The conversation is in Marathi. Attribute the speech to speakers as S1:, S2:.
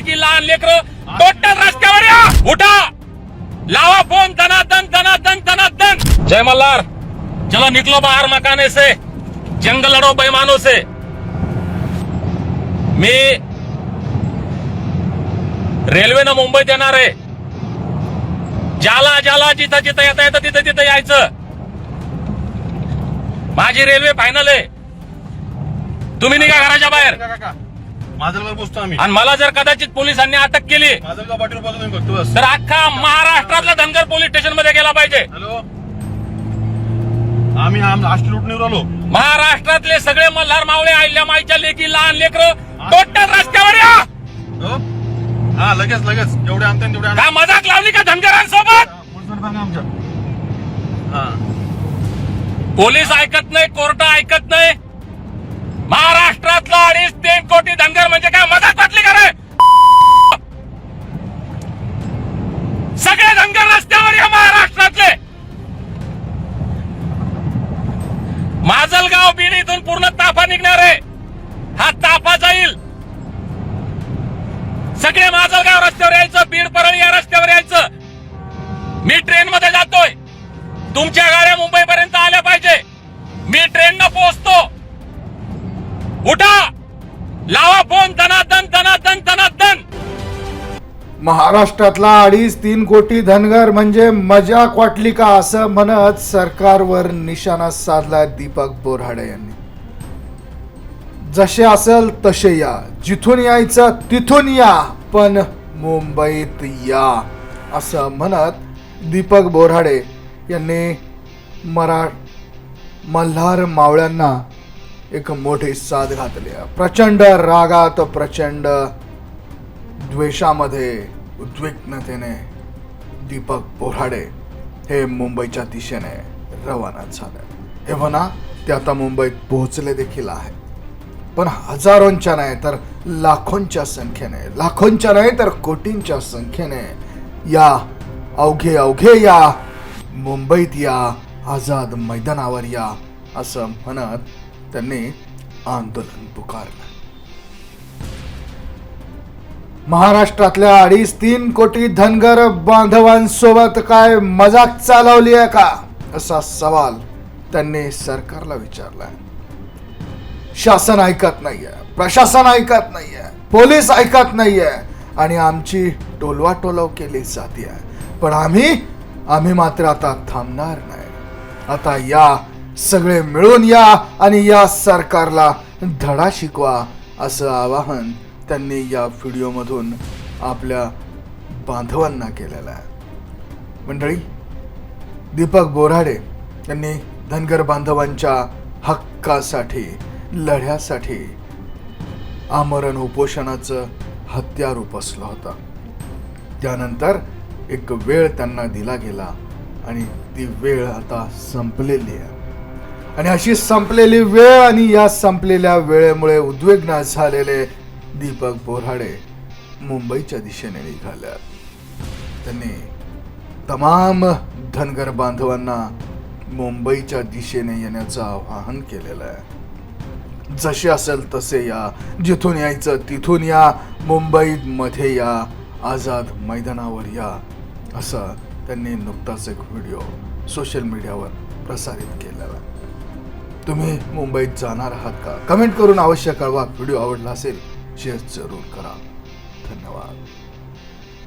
S1: की लहान लेकर टोटल रस्त्यावर या! उठा! लावा फोन धनादन धनादन धनादन जय मल्हार! चलो निकलो बाहर मकाने से जंग लड़ो बेमानों से मी रेल्वेनं मुंबईत येणार आहे. ज्याला ज्याला जिथं जिथं येता येतं तिथं तिथं यायचं. माझी रेल्वे फायनल आहे. तुम्ही निघा घराच्या बाहेर.
S2: आम्ही.
S1: आणि मला जर कदाचित पोलिसांनी अटक केली
S2: फक्त बस.
S1: तर अख्खा महाराष्ट्रातला धनगर पोलीस स्टेशनमध्ये गेला पाहिजे.
S2: हॅलो? आम्ही लुटणीवर आलो.
S1: महाराष्ट्रातले सगळे मल्हार मावळे आईल्या माईच्या लेकी लहान लेकर टोटल रस्त्यावर या!
S2: हो? लगेच लगेच. जेवढे आणते तेवढे आणा.
S1: काय मजाक लावली का धनगरांसोबत?
S2: आमच्या. हा.
S1: पोलीस ऐकत नाही कोर्ट ऐकत नाही. महाराष्ट्रातला अडीच तीन कोटी धनगर म्हणजे काय? मजाक वाटली का रे? सगळे धनगर रस्त्यावर या महाराष्ट्रातले. माजलगाव बीड इथून पूर्ण ताफा निघणार आहे. हा ताफा जाईल. सगळे माजलगाव रस्त्यावर यायचं बीड परळी या रस्त्यावर यायचं. मी ट्रेन मध्ये जातोय. तुमच्या गाड्या मुंबई पर्यंत आल्या पाहिजे. मी ट्रेननं पोहोचतो. उठा! लावा फोन धनादन धनादन धनादन
S3: महाराष्ट्रातला अडीच तीन कोटी धनगर म्हणजे मजाक वाटली का असं म्हणत सरकारवर निशाणा साधला दीपक बोराडे यांनी. जसे असेल तसे या. जिथून यायचं तिथून या पण मुंबईत या असं म्हणत दीपक बोराडे यांनी मरा मल्हार मावळ्यांना एक मोठी साथ घातली आहे. प्रचंड रागात प्रचंड द्वेषामध्ये उद्विग्नतेने दीपक बोराडे हे मुंबईच्या दिशेने रवाना झाले हे म्हणा ते आता मुंबईत पोहोचले देखील आहे पण हजारोंच्या नाही तर लाखोंच्या संख्येने लाखोंच्या नाही तर कोटींच्या संख्येने या अवघे अवघे या मुंबईत या आझाद मैदानावर या असं म्हणत त्यांनी आंदोलन पुकारलं. महाराष्ट्रातल्या अडीच तीन कोटी धनगर बांधवांसोबत काय मजाक चालवली आहे का? असा सवाल त्यांनी सरकारला विचारला शासन ऐकत नाहीये प्रशासन ऐकत नाहीये पोलीस ऐकत नाहीये आणि आमची टोलवा टोलव केली जाते पण आम्ही आम्ही मात्र आता थांबणार नाही. आता या सगळे मिळून या आणि या सरकारला धडा शिकवा असं आवाहन त्यांनी या व्हिडिओमधून आपल्या बांधवांना केलेलं आहे. मंडळी दीपक बोराडे यांनी धनगर बांधवांच्या हक्कासाठी लढ्यासाठी आमरण उपोषणाचं हत्यार उपसलं होतं. त्यानंतर एक वेळ त्यांना दिला गेला आणि ती वेळ आता संपलेली आहे. आणि अशी संपलेली वेळ आणि या संपलेल्या वेळेमुळे उद्विग्न झालेले दीपक बोराडे मुंबईच्या दिशेने निघाल्या त्यांनी तमाम धनगर बांधवांना मुंबईच्या दिशेने येण्याचं आवाहन केलेलं आहे. जसे असेल तसे या. जिथून यायचं तिथून या. मुंबईमध्ये या. आझाद मैदानावर या. असं त्यांनी नुकताच एक व्हिडिओ सोशल मीडियावर प्रसारित केलेला तुम्ही मुंबईत जाणार आहात का? कमेंट करून अवश्य कळवा. व्हिडिओ आवडला असेल शेअर जरूर करा. धन्यवाद.